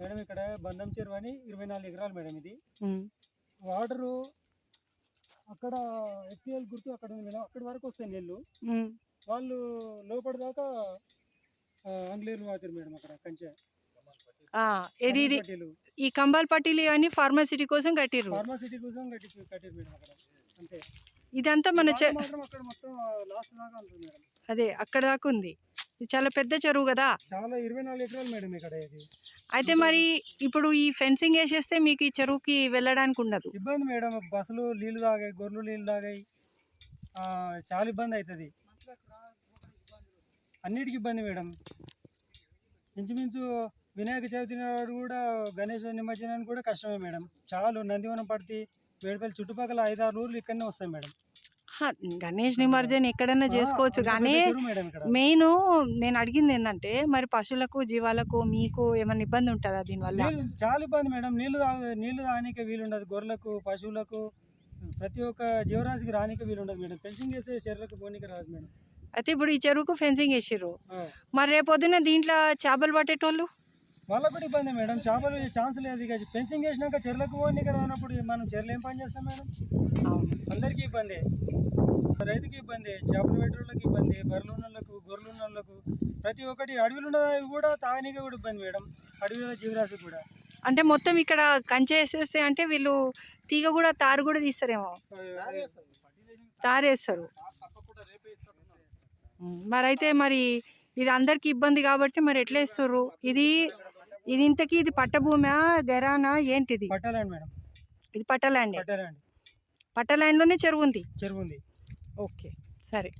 Madam ఇక్కడ బంధం చెరువు అని ఇరవై నాలుగు ఎకరాలు మేడం ఇది. వాటరు అక్కడ ఎఫ్టీఎల్ గుర్తు అక్కడ ఉంది మేడం. అక్కడి వరకు వస్తాయి నీళ్ళు. వాళ్ళు లోపల దాకా ఆంగ్లేయులు వాతారు మేడం అక్కడ కంచె. ఈ కంబాల్ పట్టీలు ఇవన్నీ ఫార్మాసిటీ కోసం కట్టిర్రు? ఫార్మాసిటీ కోసం కట్టి కట్టారు మేడం అక్కడ. అంతే. ఇదంతా మన చె అదే అక్కడ దాకా ఉంది. ఇది చాలా పెద్ద చెరువు కదా? చాలా ఇరవై నాలుగు ఎకరాలు మేడం ఇక్కడ ఇది. అయితే మరి ఇప్పుడు ఈ ఫెన్సింగ్ వేసేస్తే మీకు ఈ చెరువుకి వెళ్ళడానికి ఉండదు. ఇబ్బంది మేడం బస్సులు నీళ్ళు తాగాయి గొర్రెలు నీళ్ళు తాగాయి. చాలా ఇబ్బంది అవుతుంది అన్నిటికి ఇబ్బంది మేడం. ఇంచుమించు వినాయక చవితి నాడు కూడా గణేష్ నిమజ్జనానికి కూడా కష్టమే మేడం. చాలు నందివనం పడితే మేడపల్లి చుట్టుపక్కల ఐదారు ఊర్లు ఇక్కడనే వస్తాయి మేడం. గణేష్ నిమజ్జన ఎక్కడన్నా చేసుకోవచ్చు. కానీ మెయిన్ నేను అడిగింది ఏంటంటే మరి పశువులకు జీవాలకు మీకు ఏమైనా ఇబ్బంది ఉంటుందా దీనివల్ల? నీళ్ళు చాలా ఇబ్బంది మేడం. నీళ్ళు తాగ నీళ్ళు తాగనీకే వీలుండదు. గొర్రెలకు పశువులకు ప్రతి ఒక్క జీవరాశికి రానికే వీలుండదు మేడం. ఫెన్సింగ్ చేస్తే చెర్లకు పోనీకి రాదు మేడం. అయితే ఇప్పుడు ఈ చెరువుకు ఫెన్సింగ్ వేసిర్రు ఆ. మరి రేపొద్దున దీంట్లో చేపలు పట్టేటోళ్ళు? వాళ్ళకు కూడా ఇబ్బంది మేడం. చేపలు ఛాన్స్ లేదు. ఇక ఫెన్సింగ్ వేసినాక చెర్లకు పోనీకి రానప్పుడు మనం చెర్లు ఏం పని చేస్తాం మేడం? అందరికీ ఇబ్బంది. రైతుకి ఇబ్బంది చేపలు పెట్టేళ్ళకి ఇబ్బంది బర్రెలు ఉన్నోళ్ళకు గొర్రెలు ఉన్నోళ్ళకు ప్రతి ఒక్కటి అడవిలో ఉన్న కూడా తాగనీకి కూడా ఇబ్బంది మేడం. అడవిలో జీవరాశి కూడా. అంటే మొత్తం ఇక్కడ కంచె వేసేస్తే అంటే వీళ్ళు తీగ కూడా తారు కూడా తీస్తారేమో? తారేస్తారు. మరైతే మరి అయితే మరి ఇది అందరికి ఇబ్బంది కాబట్టి మరి ఎట్లా వేస్తారు? ఇది ఇది ఇంతకీ ఇది పట్టభూమా గెరానా ఏంటిది? పట్టాలండి మేడం. ఇది పట్టలాండ్ పట్టాలండి పట్టలాండ్లోనే చెరువు ఉంది? చెరువు ఉంది. ఓకే సరే.